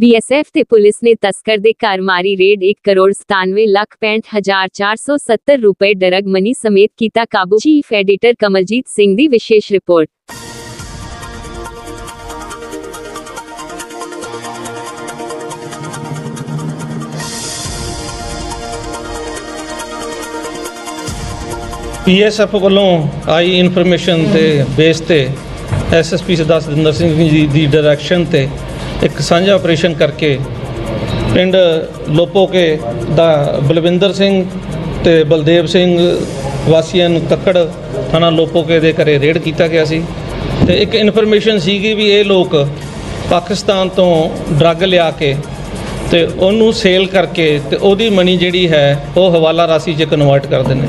BSF ਤੇ police ਨੇ ਤਸਕਰ ਦੇ ਘਰ ਮਾਰੀ ਰੇਡ 1 ਕਰੋੜ 97 ਲੱਖ 65470 ਰੁਪਏ ਡਰਗ ਮਨੀ ਸਮੇਤ ਕੀਤਾ ਕਾਬੂ ਚੀਫ ਐਡੀਟਰ ਕਮਲਜੀਤ ਸਿੰਘ ਦੀ ਵਿਸ਼ੇਸ਼ ਰਿਪੋਰਟ ਪੀਐਸਐਫ ਵੱਲੋਂ ਆਈ ਇਨਫੋਰਮੇਸ਼ਨ ਤੇ ਬੇਸ ਤੇ ਐਸਐਸਪੀ ਸਰਦਾਰ ਸਤਿੰਦਰ ਸਿੰਘ ਜੀ ਦੀ ਡਾਇਰੈਕਸ਼ਨ ਤੇ ਇੱਕ ਸਾਂਝਾ ਆਪਰੇਸ਼ਨ ਕਰਕੇ ਪਿੰਡ ਲੋਪੋਕੇ ਦਾ ਬਲਵਿੰਦਰ ਸਿੰਘ ਤੇ ਬਲਦੇਵ ਸਿੰਘ ਵਾਸੀਆਂ ਨੂੰ ਕੱਕੜ ਥਾਣਾ ਲੋਪੋਕੇ ਦੇ ਘਰੇ ਰੇਡ ਕੀਤਾ ਗਿਆ ਸੀ। ਤੇ ਇੱਕ ਇਨਫੋਰਮੇਸ਼ਨ ਸੀਗੀ ਵੀ ਇਹ ਲੋਕ ਪਾਕਿਸਤਾਨ ਤੋਂ ਡਰੱਗ ਲਿਆ ਕੇ ਤੇ ਉਹਨੂੰ ਸੇਲ ਕਰਕੇ ਤੇ ਉਹਦੀ ਮਨੀ ਜਿਹੜੀ ਹੈ ਉਹ ਹਵਾਲਾ ਰਾਸ਼ੀ 'ਚ ਕਨਵਰਟ ਕਰਦੇ ਨੇ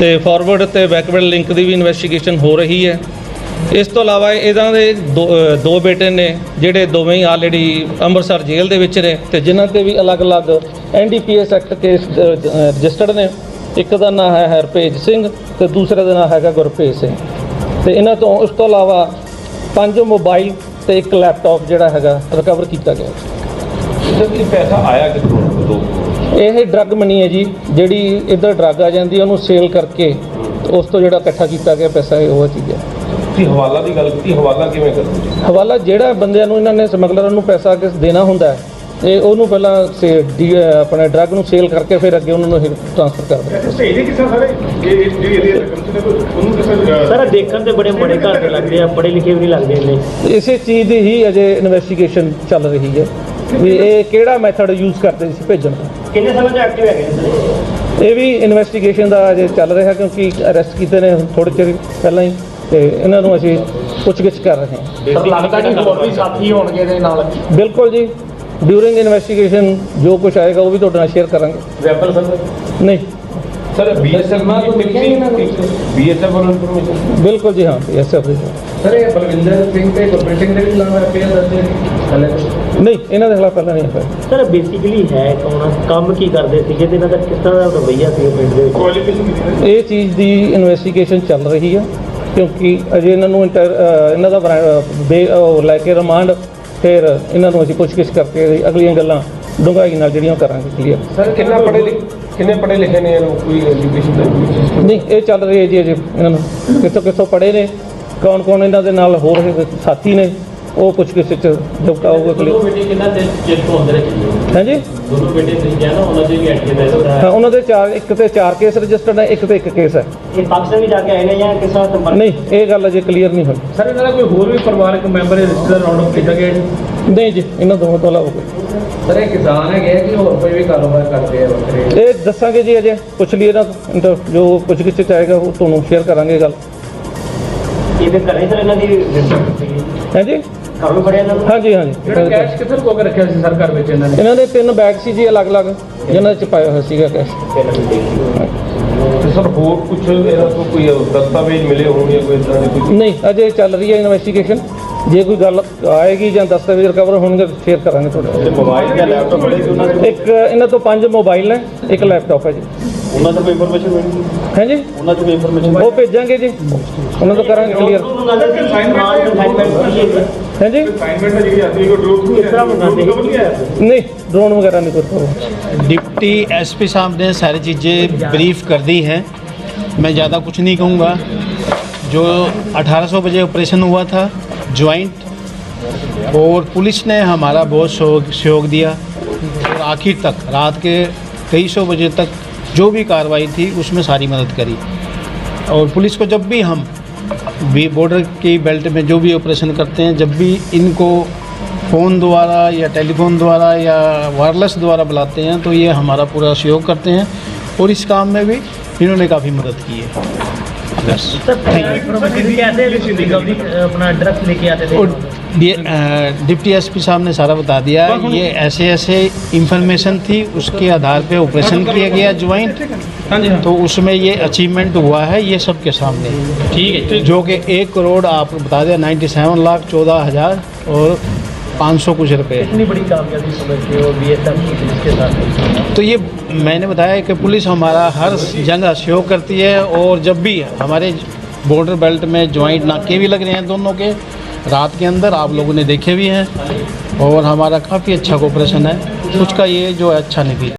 ਤੇ ਫਾਰਵਰਡ ਤੇ ਬੈਕਵਰਡ ਲਿੰਕ ਦੀ ਵੀ ਇਨਵੈਸਟੀਗੇਸ਼ਨ ਹੋ ਰਹੀ ਹੈ। ਇਸ ਤੋਂ ਇਲਾਵਾ ਇਹਨਾਂ ਦੇ ਦੋ ਦੋ ਬੇਟੇ ਨੇ, ਜਿਹੜੇ ਦੋਵੇਂ ਹੀ ਆਲਰੇਡੀ ਅੰਮ੍ਰਿਤਸਰ ਜੇਲ੍ਹ ਦੇ ਵਿੱਚ ਨੇ ਤੇ ਜਿਨ੍ਹਾਂ ਤੇ ਵੀ ਅਲੱਗ-ਅਲੱਗ ਐਨਡੀਪੀਐਸ ਐਕਟ ਕੇਸ ਰਜਿਸਟਰਡ ਨੇ। ਇੱਕ ਦਾ ਨਾਮ ਹੈ ਹਰਪੇਜ ਸਿੰਘ ਤੇ ਦੂਸਰੇ ਦਾ ਨਾਮ ਹੈਗਾ ਗੁਰਪ੍ਰੀਤ ਸਿੰਘ। ਤੇ ਇਹਨਾਂ ਤੋਂ ਉਸ ਤੋਂ ਇਲਾਵਾ ਪੰਜ ਮੋਬਾਈਲ ਤੇ ਇੱਕ ਲੈਪਟਾਪ ਜਿਹੜਾ ਹੈਗਾ ਰਿਕਵਰ ਕੀਤਾ ਗਿਆ। ਸਰ, ਇਹ ਪੈਸਾ ਆਇਆ ਕਿੱਥੋਂ? ਦੋ ਇਹ ਡਰੱਗ ਮਨੀ ਹੈ ਜੀ ਜਿਹੜੀ ਇੱਧਰ ਡਰੱਗ ਆ ਜਾਂਦੀ ਹੈ ਉਹਨੂੰ ਸੇਲ ਕਰਕੇ ਉਸ ਤੋਂ ਜਿਹੜਾ ਇਕੱਠਾ ਕੀਤਾ ਗਿਆ ਪੈਸਾ ਇਹ ਉਹ ਚੀਜ਼ ਹੈ ਤੁਸੀਂ ਹਵਾਲਾ ਦੀ ਗੱਲ ਕੀਤੀ ਹਵਾਲਾ ਕਿਵੇਂ ਕਰਦੇ ਜੀ ਹਵਾਲਾ ਜਿਹੜਾ ਬੰਦਿਆਂ ਨੂੰ ਇਹਨਾਂ ਨੇ ਸਮਗਲਰਾਂ ਨੂੰ ਪੈਸਾ ਕਿਸ ਦੇਣਾ ਹੁੰਦਾ ਹੈ ਇਹ ਉਹਨੂੰ ਪਹਿਲਾਂ ਸੇ ਡੀ ਆਪਣੇ ਡਰੱਗ ਨੂੰ ਸੇਲ ਕਰਕੇ ਫਿਰ ਅੱਗੇ ਉਹਨਾਂ ਨੂੰ ਟ੍ਰਾਂਸਫਰ ਕਰ ਦਿੰਦੇ ਭੇਜਦੇ ਕਿਸ ਸਾਰੇ ਇਹ ਜਿਹੜੀ ਇਹਦੀ ਰਕਮ ਸੀ ਨਾ ਕੋਈ ਉਹਨੂੰ ਕਿਸੇ ਸਰ ਦੇਖਣ ਤੇ ਬੜੇ ਬੜੇ ਘਰ ਦੇ ਲੱਗਦੇ ਆ ਪੜ੍ਹੇ ਲਿਖੇ ਵੀ ਨਹੀਂ ਲੱਗਦੇ ਇੰਨੇ ਇਸੇ ਚੀਜ਼ ਦੀ ਹੀ ਅਜੇ ਇਨਵੈਸਟੀਗੇਸ਼ਨ ਚੱਲ ਰਹੀ ਹੈ ਵੀ ਇਹ ਕਿਹੜਾ ਮੈਥਡ ਯੂਜ਼ ਕਰਦੇ ਸੀ ਭੇਜਣ ਦਾ ਕਿੰਨੇ ਸਮੇਂ ਤੋਂ ਐਕਟਿਵ ਹੈਗੇ ਨੇ ਸਰ? ਇਹ ਵੀ ਇਨਵੈਸਟੀਗੇਸ਼ਨ ਦਾ ਅਜੇ ਚੱਲ ਰਿਹਾ ਕਿਉਂਕਿ ਅਰੈਸਟ ਕੀਤੇ ਨੇ ਥੋੜੇ ਚਿਰ ਪਹਿਲਾਂ ਹੀ ਤੇ ਇਹਨਾਂ ਨੂੰ ਅਸੀਂ ਪੁੱਛਗਿੱਛ ਕਰ ਰਹੇ ਹਾਂ। ਸਰ ਲੱਗਦਾ ਕਿ ਹੋਰ ਵੀ ਸਾਥੀ ਹੋਣਗੇ ਇਹਦੇ ਨਾਲ। ਬਿਲਕੁਲ ਜੀ। ਡਿਊਰਿੰਗ ਇਨਵੈਸਟੀਗੇਸ਼ਨ ਜੋ ਕੁਝ ਆਏਗਾ ਉਹ ਵੀ ਤੁਹਾਡੇ ਨਾਲ ਸ਼ੇਅਰ ਕਰਾਂਗੇ। Weapon sir? ਨਹੀਂ। ਸਰ ਬੀਐਸਐਫ ਨਾਲ ਕੋਈ ਟਿਕਨੀ ਬੀਐਸਐਫ ਵੱਲੋਂ ਇਨਫੋਰਮੇਸ਼ਨ ਬਿਲਕੁਲ ਜੀ ਹਾਂ ਯੈਸ ਸਰ ਸਰ ਇਹ ਬਲਵਿੰਦਰ ਸਿੰਘ ਤੇ ਗੁਰਪ੍ਰੀਤ ਸਿੰਘ ਦੇ ਵੀ ਖਿਲਾਫ ਐਫਆਈਆਰ ਦਰਜ ਹੈ। ਹਲੇ ਨਹੀਂ ਇਹਨਾਂ ਦੇ ਖਿਲਾਫ ਪਹਿਲਾਂ ਨਹੀਂ ਹੈ ਸਰ ਬੇਸਿਕਲੀ ਹੈ ਕੌਣ? ਕੰਮ ਕੀ ਕਰਦੇ ਸੀਗੇ ਤੇ ਇਹਨਾਂ ਦਾ ਕਿਸ ਤਰ੍ਹਾਂ ਦਾ ਰਵੱਈਆ ਸੀ ਪਿੰਡ ਦੇ ਵਿੱਚ? ਇਹ ਚੀਜ਼ ਦੀ ਇਨਵੈਸਟੀਗੇਸ਼ਨ ਚੱਲ ਰਹੀ ਹੈ ਕਿਉਂਕਿ ਅਜੇ ਇਹਨਾਂ ਨੂੰ ਇੰਟਰ- ਅ, ਇਹਨਾਂ ਦਾ ਬਰਾ- ਅ, ਬੇ- ਉਹ ਲੈ ਕੇ ਰਿਮਾਂਡ ਫਿਰ ਇਹਨਾਂ ਨੂੰ ਅਸੀਂ ਪੁੱਛਗਿੱਛ ਕਰਕੇ ਅਗਲੀਆਂ ਗੱਲਾਂ ਡੂੰਘਾਈ ਨਾਲ ਜਿਹੜੀਆਂ ਉਹ ਕਰਾਂਗੇ ਕਲੀਅਰ ਸਰ ਕਿੰਨਾ ਪੜ੍ਹੇ ਲਿਖੇ ਕਿੰਨੇ ਪੜ੍ਹੇ ਲਿਖੇ ਨੇ ਇਹਨੂੰ ਕੋਈ ਐਜੂਕੇਸ਼ਨ ਦਾ ਨਹੀਂ ਇਹ ਚੱਲ ਰਹੀ ਹੈ ਜੀ ਅਜੇ ਇਹਨਾਂ ਨੂੰ। ਕਿੱਥੋਂ ਕਿੱਥੋਂ ਪੜ੍ਹੇ ਨੇ? ਕੌਣ ਕੌਣ ਇਹਨਾਂ ਦੇ ਨਾਲ ਹੋਰ ਸਾਥੀ ਨੇ? ਉਹ ਪੁੱਛਗਿੱਛ ਚ ਜੁਕਤਾ ਹੋਊਗਾ ਕਲੀਅਰ ਬੇਟੇ ਕਿੰਨਾ ਦਿਨ ਚਿਰ ਤੋਂ ਅੰਦਰ ਹੈ ਹਾਂਜੀ? ਦੋਨੋਂ ਬੇਟੇ ਤੁਸੀਂ ਕਿਹਾ ਨਾ ਉਹਨਾਂ ਦੇ ਵੀ ਐਕਟਿਵ ਹੈ ਹਾਂ ਉਹਨਾਂ ਦੇ ਚਾਰ ਇੱਕ ਤੇ ਚਾਰ ਕੇਸ ਰਜਿਸਟਰਡ ਹੈ ਇੱਕ ਤੇ ਇੱਕ ਕੇਸ ਹੈ। ਇਹ ਪਾਕਿਸਤਾਨ ਵੀ ਜਾ ਕੇ ਆਏ ਨੇ ਜਾਂ ਕਿਸ ਤਰ੍ਹਾਂ ਸੰਪਰਕ? ਨਹੀਂ ਇਹ ਗੱਲ ਅਜੇ ਕਲੀਅਰ ਨਹੀਂ ਹੋਈ। ਸਰ ਇਹਨਾਂ ਦਾ ਕੋਈ ਹੋਰ ਵੀ ਪਰਿਵਾਰਕ ਮੈਂਬਰ ਇਸ ਰਿਸ਼ਤੇਦਾਰ ਰਾਉਂਡ ਅਪ ਕੀਤਾ ਗਿਆ ਜੀ? ਨਹੀਂ ਜੀ ਇਹਨਾਂ ਦੋਵਾਂ ਤੋਂ ਇਲਾਵਾ ਕੋਈ। ਸਰ ਇਹ ਕਿਸਾਨ ਹੈਗੇ ਕਿ ਹੋਰ ਕੋਈ ਵੀ ਕਾਰੋਬਾਰ ਕਰਦੇ ਆ ਵੱਖਰੇ? ਇਹ ਦੱਸਾਂਗੇ ਜੀ ਅਜੇ ਪੁੱਛ ਲਈਏ ਨਾ ਜੋ ਪੁੱਛ ਗਿੱਛ ਚ ਆਏਗਾ ਉਹ ਤੁਹਾਨੂੰ ਸ਼ੇਅਰ ਕਰਾਂਗੇ ਗੱਲ। ਸਰ ਇਹਨਾਂ ਦੀ ਰਿਸਰਚ ਸੀਗੀ ਹਾਂਜੀ? ਘਰੋਂ ਬੜਿਆ ਇਹਨਾਂ ਨੂੰ? ਹਾਂਜੀ ਹਾਂਜੀ। ਜਿਹੜਾ ਕੈਸ਼ ਕਿੱਥੇ ਲੁਕੋ ਕੇ ਰੱਖਿਆ ਸੀ ਸਰ ਘਰ ਵਿੱਚ ਇਹਨਾਂ ਨੇ? ਇਹਨਾਂ ਦੇ ਤਿੰਨ ਬੈਗ ਸੀ ਜੀ ਅਲੱਗ-ਅਲੱਗ ਜਿਨ੍ਹਾਂ ਚ ਪਾਇਆ ਹੋਇਆ ਸੀਗਾ ਕੈਸ਼ ਤੇ ਸਰ ਹੋਰ ਕੁਝ ਇਹਦਾ ਤੋਂ ਕੋਈ ਦਸਤਾਵੇਜ਼ ਮਿਲੇ ਹੋਣ ਜਾਂ ਕੋਈ ਇਦਾਂ ਦੀ ਕੋਈ ਨਹੀਂ ਅਜੇ ਚੱਲ ਰਹੀ ਹੈ ਇਨਵੈਸਟੀਗੇਸ਼ਨ ਜੇ ਕੋਈ ਗੱਲ ਆਏਗੀ ਜਾਂ ਦਸਤਾਵੇਜ਼ ਰਿਕਵਰ ਹੋਣਗੇ ਸ਼ੇਅਰ ਕਰਾਂਗੇ ਤੁਹਾਡੇ ਮੋਬਾਈਲ ਜਾਂ ਲੈਪਟਾਪ ਮਿਲੇ ਸੀ ਉਹਨਾਂ ਨਾਲ। ਇੱਕ ਇਹਨਾਂ ਤੋਂ ਪੰਜ ਮੋਬਾਈਲ ਨੇ ਇੱਕ ਲੈਪਟਾਪ ਹੈ ਜੀ। ਉਹਨਾਂ ਤੋਂ ਕੋਈ ਇਨਫੋਰਮੇਸ਼ਨ ਮਿਲੀ? ਹੈ ਜੀ ਉਹਨਾਂ नहीं ड्रोन नहीं करता डिप्टी एसपी साहब ने सारी चीज़ें ब्रीफ कर दी हैं। मैं ज़्यादा कुछ नहीं कहूँगा। जो 1800 बजे ऑपरेशन हुआ था ज्वाइंट और पुलिस ने हमारा बहुत सहयोग दिया। और आखिर तक, रात के तेईस बजे तक जो भी कार्रवाई थी, उसमें सारी मदद करी। और पुलिस को जब भी हम भी बॉर्डर की बेल्ट में जो भी ऑपरेशन करते हैं, जब भी इनको फ़ोन द्वारा या टेलीफोन द्वारा या वायरलेस द्वारा बुलाते हैं तो ये हमारा पूरा सहयोग करते हैं। और इस काम में भी इन्होंने काफ़ी मदद की है। डिप्टी एस पी साहब ने सारा बता दिया। ये ऐसे ऐसे इंफॉर्मेशन थी उसके आधार पे ऑपरेशन किया गया ज्वाइंट तो उसमें ये अचीवमेंट हुआ है ये सबके सामने। ठीक है जो कि एक करोड़ आप बता दिया 97 सेवन लाख चौदह हज़ार और पाँच सौ कुछ रुपये। इतनी बड़ी कामयाबी समझते हो बी एस पुलिस के साथ? तो ये मैंने बताया कि पुलिस हमारा हर जंग सहयोग करती है और जब भी हमारे बॉर्डर बेल्ट में ज्वाइंट नाके भी लग रहे हैं दोनों के रात के अंदर आप लोगों ने देखे भी हैं और हमारा काफ़ी अच्छा कोऑपरेशन है। उसका का ये जो है अच्छा नहीं